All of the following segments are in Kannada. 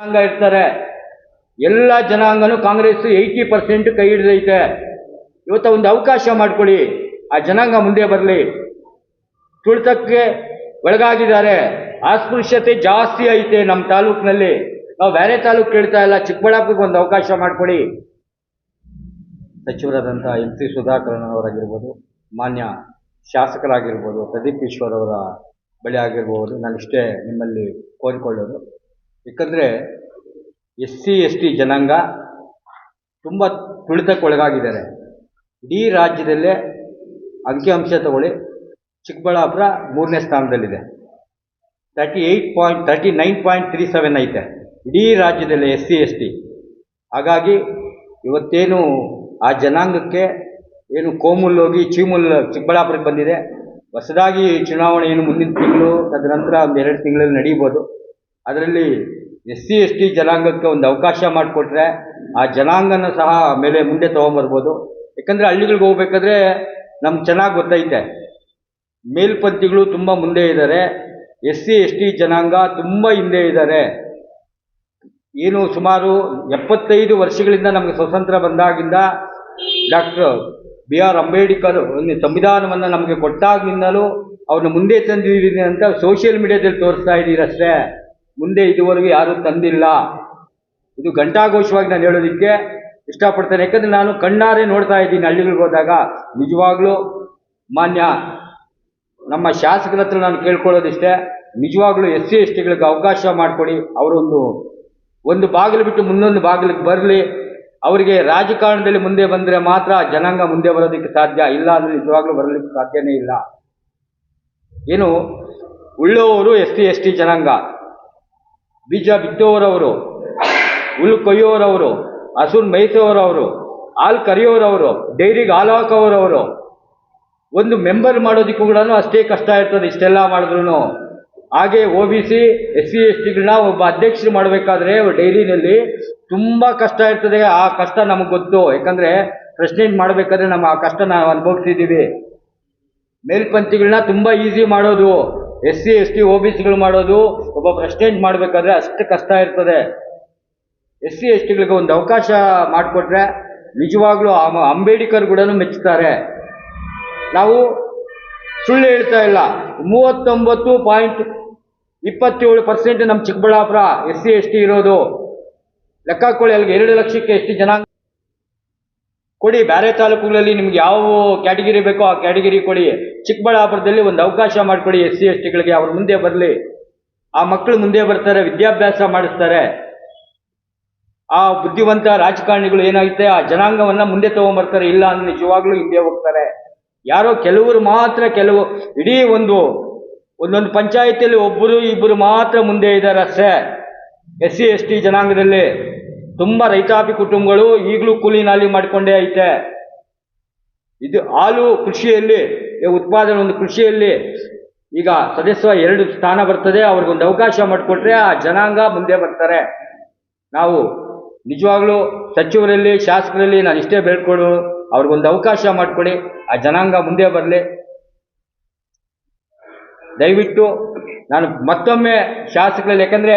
ಜನಾಂಗ ಇರ್ತಾರೆ. ಎಲ್ಲ ಜನಾಂಗನೂ ಕಾಂಗ್ರೆಸ್ ಏಯ್ಟಿ ಪರ್ಸೆಂಟ್ ಕೈ ಹಿಡಿದೈತೆ. ಇವತ್ತು ಒಂದು ಅವಕಾಶ ಮಾಡ್ಕೊಳ್ಳಿ. ಆ ಜನಾಂಗ ಮುಂದೆ ಬರಲಿ. ತುಳಿತಕ್ಕೆ ಒಳಗಾಗಿದ್ದಾರೆ. ಅಸ್ಪೃಶ್ಯತೆ ಜಾಸ್ತಿ ಐತೆ ನಮ್ಮ ತಾಲೂಕಿನಲ್ಲಿ. ನಾವು ಬೇರೆ ತಾಲೂಕು ಕೇಳ್ತಾ ಇಲ್ಲ. ಚಿಕ್ಕಬಳ್ಳಾಪುರಕ್ಕೆ ಒಂದು ಅವಕಾಶ ಮಾಡ್ಕೊಳ್ಳಿ. ಸಚಿವರಾದಂಥ ಎಂ ಸಿ ಸುಧಾಕರನ್ ಅವರಾಗಿರ್ಬೋದು, ಮಾನ್ಯ ಶಾಸಕರಾಗಿರ್ಬೋದು, ಪ್ರದೀಪ್ ಈಶ್ವರ್ ಅವರ ಬಳಿ ಆಗಿರ್ಬೋದು. ನಾನು ಇಷ್ಟೇ ನಿಮ್ಮಲ್ಲಿ ಕೋರಿಕೊಳ್ಳೋದು. ಏಕೆಂದರೆ ಎಸ್ ಸಿ, ಎಸ್ ಟಿ ಜನಾಂಗ ತುಂಬ ತುಳಿತಕ್ಕೆ ಒಳಗಾಗಿದ್ದಾರೆ ಇಡೀ ರಾಜ್ಯದಲ್ಲೇ ಅಂಕಿಅಂಶ ತಗೊಳ್ಳಿ, ಚಿಕ್ಕಬಳ್ಳಾಪುರ ಮೂರನೇ ಸ್ಥಾನದಲ್ಲಿದೆ. Thirty eight point thirty nine point three seven ಐತೆ. ಇಡೀ ರಾಜ್ಯದಲ್ಲಿ ಎಸ್ ಸಿ, ಎಸ್ ಟಿ. ಹಾಗಾಗಿ ಇವತ್ತೇನು ಆ ಜನಾಂಗಕ್ಕೆ ಏನು ಕೋಮುಲ್ ಹೋಗಿ ಚೀಮುಲ್ ಚಿಕ್ಕಬಳ್ಳಾಪುರಕ್ಕೆ ಬಂದಿದೆ, ಹೊಸದಾಗಿ ಚುನಾವಣೆ ಏನು ಮುಂದಿನ ತಿಂಗಳು ತದನಂತರ ಒಂದು ಎರಡು ತಿಂಗಳಲ್ಲಿ ನಡೀಬೋದು. ಅದರಲ್ಲಿ ಎಸ್ ಸಿ ಎಸ್ ಟಿ ಜನಾಂಗಕ್ಕೆ ಒಂದು ಅವಕಾಶ ಮಾಡಿಕೊಟ್ರೆ ಆ ಜನಾಂಗನ ಸಹ ಮೇಲೆ ಮುಂದೆ ತೊಗೊಂಬರ್ಬೋದು. ಯಾಕಂದರೆ ಹಳ್ಳಿಗಳಿಗೆ ಹೋಗ್ಬೇಕಾದ್ರೆ ನಮ್ಗೆ ಚೆನ್ನಾಗಿ ಗೊತ್ತೈತೆ. ಮೇಲ್ಪಂಥಿಗಳು ತುಂಬ ಮುಂದೆ ಇದ್ದಾರೆ. ಎಸ್ ಸಿ ಎಸ್ ಟಿ ಜನಾಂಗ ತುಂಬ ಹಿಂದೆ ಇದ್ದಾರೆ. ಏನು ಸುಮಾರು ಎಪ್ಪತ್ತೈದು ವರ್ಷಗಳಿಂದ ನಮಗೆ ಸ್ವತಂತ್ರ ಬಂದಾಗಿಂದ ಡಾಕ್ಟರ್ ಬಿ ಆರ್ ಅಂಬೇಡ್ಕರ್ ಒಂದು ಸಂವಿಧಾನವನ್ನು ನಮಗೆ ಕೊಟ್ಟಾಗಿಂದಲೂ ಅವ್ರನ್ನ ಮುಂದೆ ತಂದಿದ್ದೀನಿ ಅಂತ ಸೋಷಿಯಲ್ ಮೀಡಿಯಾದಲ್ಲಿ ತೋರಿಸ್ತಾ ಇದ್ದೀರಿ ಅಷ್ಟೇ ಮುಂದೆ ಇದುವರೆಗೂ ಯಾರೂ ತಂದಿಲ್ಲ. ಇದು ಘಂಟಾಘೋಷವಾಗಿ ನಾನು ಹೇಳೋದಕ್ಕೆ ಇಷ್ಟಪಡ್ತೇನೆ. ಯಾಕಂದರೆ ನಾನು ಕಣ್ಣಾರೆ ನೋಡ್ತಾ ಇದ್ದೀನಿ ಹಳ್ಳಿಗಳಿಗೆ ಹೋದಾಗ. ನಿಜವಾಗ್ಲೂ ಮಾನ್ಯ ನಮ್ಮ ಶಾಸಕರ ಹತ್ರ ನಾನು ಕೇಳ್ಕೊಳ್ಳೋದಿಷ್ಟೇ. ನಿಜವಾಗ್ಲೂ ಎಸ್ ಸಿ ಎಸ್ ಟಿಗಳಿಗೆ ಅವಕಾಶ ಮಾಡಿಕೊಡಿ. ಅವರೊಂದು ಒಂದು ಬಾಗಿಲು ಬಿಟ್ಟು ಮುಂದೊಂದು ಬಾಗಿಲಿಗೆ ಬರಲಿ. ಅವರಿಗೆ ರಾಜಕಾರಣದಲ್ಲಿ ಮುಂದೆ ಬಂದರೆ ಮಾತ್ರ ಜನಾಂಗ ಮುಂದೆ ಬರೋದಕ್ಕೆ ಸಾಧ್ಯ. ಇಲ್ಲ ಅಂದರೆ ನಿಜವಾಗ್ಲೂ ಬರಲಿಕ್ಕೆ ಸಾಧ್ಯನೇ ಇಲ್ಲ. ಏನು ಉಳ್ಳವರು ಎಸ್ ಸಿ, ಎಸ್ ಟಿ ಜನಾಂಗ. ಬೀಜ ಬಿತ್ತೋರವರು ಹುಲ್ಲು ಕೊಯ್ಯೋರವರು, ಹಸುನ್ ಮೇಯಿಸೋರವರು, ಹಾಲು ಕರೆಯೋರವರು, ಡೈರಿಗೆ ಹಾಲು ಹಾಕೋರವರು. ಒಂದು ಮೆಂಬರ್ ಮಾಡೋದಕ್ಕೂ ಕೂಡ ಅಷ್ಟೇ ಕಷ್ಟ ಇರ್ತದೆ ಇಷ್ಟೆಲ್ಲ ಮಾಡಿದ್ರು ಹಾಗೆ O B C, S C, S ಟಿಗಳನ್ನ ಒಬ್ಬ ಅಧ್ಯಕ್ಷರು ಮಾಡಬೇಕಾದ್ರೆ ಡೈರಿನಲ್ಲಿ ತುಂಬ ಕಷ್ಟ ಇರ್ತದೆ. ಆ ಕಷ್ಟ ನಮಗೆ ಗೊತ್ತು. ಯಾಕಂದರೆ ಪ್ರೆಸಿಡೆಂಟ್ ಮಾಡಬೇಕಾದ್ರೆ ನಮ್ಮ ಆ ಕಷ್ಟ ನಾವು ಅನುಭವಿಸಿದ್ದೀವಿ ಮೇಲ್ಪಂಥಿಗಳನ್ನ ತುಂಬ ಈಸಿ ಮಾಡೋದು. S C, S T O B ಸಿಗಳು ಮಾಡೋದು ಒಬ್ಬ ಪ್ರೆಸಿಡೆಂಟ್ ಮಾಡಬೇಕಾದ್ರೆ ಅಷ್ಟು ಕಷ್ಟ ಇರ್ತದೆ. ಎಸ್ ಸಿ, ಎಸ್ ಟಿಗಳಿಗೆ ಒಂದು ಅವಕಾಶ ಮಾಡಿಕೊಟ್ರೆ ನಿಜವಾಗ್ಲೂ ಅಂಬೇಡ್ಕರ್ ಕೂಡ ಮೆಚ್ಚುತ್ತಾರೆ ನಾವು ಸುಳ್ಳು ಹೇಳ್ತಾ ಇಲ್ಲ. ಮೂವತ್ತೊಂಬತ್ತು ಪಾಯಿಂಟ್ ಇಪ್ಪತ್ತೇಳು ಪರ್ಸೆಂಟ್ ನಮ್ಮ Chikkaballapur S C, S T ಇರೋದು. ಲೆಕ್ಕ ಅಲ್ಲಿಗೆ ಎರಡು ಲಕ್ಷಕ್ಕೆ ಎಷ್ಟು ಜನ ಕೊಡಿ ಬೇರೆ ತಾಲೂಕುಗಳಲ್ಲಿ ನಿಮ್ಗೆ ಯಾವ ಕ್ಯಾಟಗಿರಿ ಬೇಕೋ ಆ ಕ್ಯಾಟಗಿರಿ ಕೊಡಿ. ಚಿಕ್ಕಬಳ್ಳಾಪುರದಲ್ಲಿ ಒಂದು ಅವಕಾಶ ಮಾಡಿಕೊಡಿ ಎಸ್ ಸಿ ಎಸ್ ಟಿಗಳಿಗೆ ಅವ್ರು ಮುಂದೆ ಬರಲಿ. ಆ ಮಕ್ಕಳು ಮುಂದೆ ಬರ್ತಾರೆ, ವಿದ್ಯಾಭ್ಯಾಸ ಮಾಡಿಸ್ತಾರೆ. ಆ ಬುದ್ಧಿವಂತ ರಾಜಕಾರಣಿಗಳು ಏನಾಗುತ್ತೆ? ಆ ಜನಾಂಗವನ್ನ ಮುಂದೆ ತಗೊಂಬರ್ತಾರೆ. ಇಲ್ಲ ಅಂದ್ರೆ ನಿಜವಾಗ್ಲೂ ಹಿಂದೆ ಹೋಗ್ತಾರೆ. ಯಾರೋ ಕೆಲವರು ಮಾತ್ರ ಕೆಲವು, ಇಡೀ ಒಂದು, ಒಂದೊಂದು ಪಂಚಾಯತಿಯಲ್ಲಿ ಒಬ್ಬರು ಇಬ್ಬರು ಮಾತ್ರ ಮುಂದೆ ಇದ್ದಾರೆ ಅಷ್ಟೇ. ಎಸ್ ಸಿ ಎಸ್ ಟಿ ಜನಾಂಗದಲ್ಲಿ. ತುಂಬ ರೈತಾಪಿ ಕುಟುಂಬಗಳು ಈಗಲೂ ಕೂಲಿ ನಾಲಿ ಮಾಡಿಕೊಂಡೇ ಐತೆ. ಇದು ಹಾಲು ಕೃಷಿಯಲ್ಲಿ ಉತ್ಪಾದನೆ ಒಂದು ಕೃಷಿಯಲ್ಲಿ ಈಗ ಸದಸ್ಯ ಎರಡು ಸ್ಥಾನ ಬರ್ತದೆ, ಅವ್ರಿಗೊಂದು ಅವಕಾಶ ಮಾಡಿಕೊಟ್ರೆ ಆ ಜನಾಂಗ ಮುಂದೆ ಬರ್ತಾರೆ. ನಾವು ನಿಜವಾಗ್ಲೂ ಸಚಿವರಲ್ಲಿ, ಶಾಸಕರಲ್ಲಿ ನಾನು ಇಷ್ಟೇ ಬೇಡ್ಕೊಡು ಅವ್ರಿಗೊಂದು ಅವಕಾಶ ಮಾಡಿಕೊಡಿ, ಆ ಜನಾಂಗ ಮುಂದೆ ಬರಲಿ. ದಯವಿಟ್ಟು ನಾನು ಮತ್ತೊಮ್ಮೆ ಶಾಸಕರಲ್ಲಿ, ಯಾಕಂದರೆ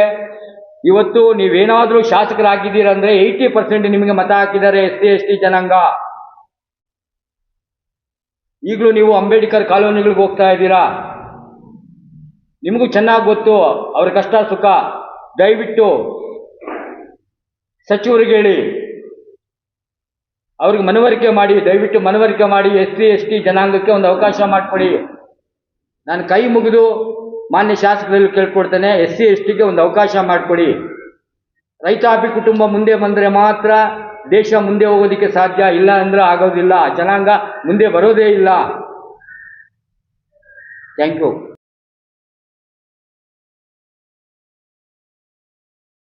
ಇವತ್ತು ನೀವೇನಾದರೂ ಶಾಸಕರಾಗಿದ್ದೀರಂದ್ರೆ ಏಯ್ಟಿ ಪರ್ಸೆಂಟ್ ನಿಮಗೆ ಮತ ಹಾಕಿದ್ದಾರೆ ಎಸ್ ಸಿ ಎಸ್ ಟಿ ಜನಾಂಗ. ಈಗಲೂ ನೀವು ಅಂಬೇಡ್ಕರ್ ಕಾಲೋನಿಗಳಿಗೆ ಹೋಗ್ತಾ ಇದ್ದೀರಾ? ನಿಮಗೂ ಚೆನ್ನಾಗಿ ಗೊತ್ತು, ಅವ್ರ ಕಷ್ಟ ಸುಖ. ದಯವಿಟ್ಟು ಸಚಿವರಿಗೆ ಹೇಳಿ. ಅವ್ರಿಗೆ ಮನವರಿಕೆ ಮಾಡಿ, ದಯವಿಟ್ಟು ಮನವರಿಕೆ ಮಾಡಿ ಎಸ್ ಸಿ ಎಸ್ ಟಿ ಜನಾಂಗಕ್ಕೆ ಒಂದು ಅವಕಾಶ ಮಾಡಿಕೊಡಿ. ನಾನು ಕೈ ಮುಗಿದು ಮಾನ್ಯ ಶಾಸಕರಲ್ಲಿ ಕೇಳ್ಕೊಡ್ತೇನೆ ಎಸ್ ಸಿ ಎಸ್ ಟಿಗೆ ಒಂದು ಅವಕಾಶ ಮಾಡಿಕೊಡಿ. ರೈತಾಪಿ ಕುಟುಂಬ ಮುಂದೆ ಬಂದರೆ ಮಾತ್ರ ದೇಶ ಮುಂದೆ ಹೋಗೋದಕ್ಕೆ ಸಾಧ್ಯ, ಇಲ್ಲ ಅಂದ್ರೆ ಆಗೋದಿಲ್ಲ. ಜನಾಂಗ ಮುಂದೆ ಬರೋದೇ ಇಲ್ಲ. Thank you.